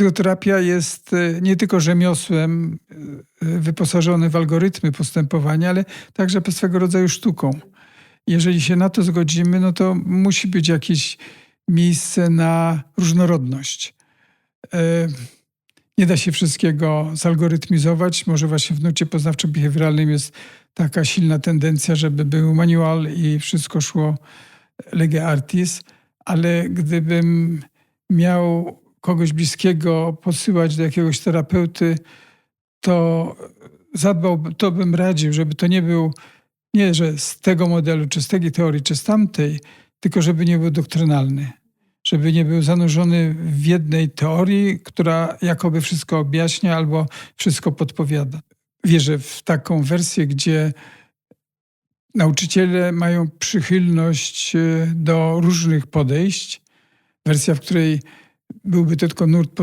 Psychoterapia jest e, nie tylko rzemiosłem e, wyposażonym w algorytmy postępowania, ale także swego rodzaju sztuką. Jeżeli się na to zgodzimy, no to musi być jakieś miejsce na różnorodność. E, Nie da się wszystkiego zalgorytmizować. Może właśnie w nucie poznawczo-behawioralnym jest taka silna tendencja, żeby był manual i wszystko szło lege artis, ale gdybym miał kogoś bliskiego posyłać do jakiegoś terapeuty, to zadbał, to bym radził, żeby to nie był, nie że z tego modelu, czy z tej teorii, czy z tamtej, tylko żeby nie był doktrynalny. Żeby nie był zanurzony w jednej teorii, która jakoby wszystko objaśnia albo wszystko podpowiada. Wierzę w taką wersję, gdzie nauczyciele mają przychylność e, do różnych podejść. Wersja, w której byłby to tylko nurt